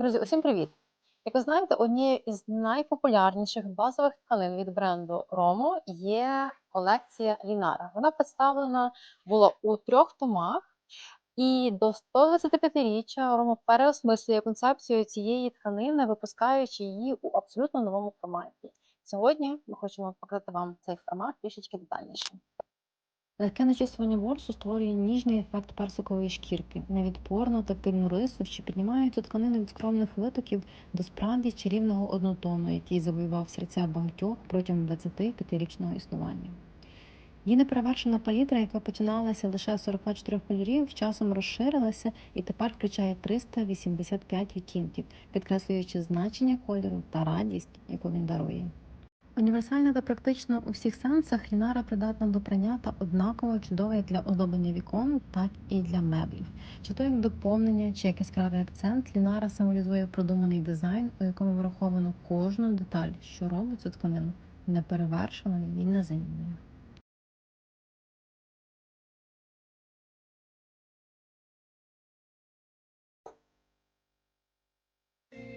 Друзі, усім привіт! Як ви знаєте, однією із найпопулярніших базових тканин від бренду Romo є колекція Лінара. Вона представлена була у трьох томах, і до 125-річчя Romo переосмислює концепцію цієї тканини, випускаючи її у абсолютно новому форматі. Сьогодні ми хочемо показати вам цей формат трішечки детальніше. Легке начісування ворсу створює ніжний ефект персикової шкірки, невідпорну тактильну рису, що піднімає цю тканину від скромних витоків до справді чарівного однотону, який завоював серця багатьох протягом 25-річного існування. Її неперевершена палітра, яка починалася лише з 44 кольорів, часом розширилася і тепер включає 385 відтінків, підкреслюючи значення кольору та радість, яку він дарує. Універсальна та практично у всіх сенсах, Лінара придатна до прання однаково чудова як для оздоблення вікон, так і для меблів. Чи то як доповнення, чи як яскравий акцент, Лінара символізує продуманий дизайн, у якому враховано кожну деталь, що робить цю тканину неперевершеною і незамінною.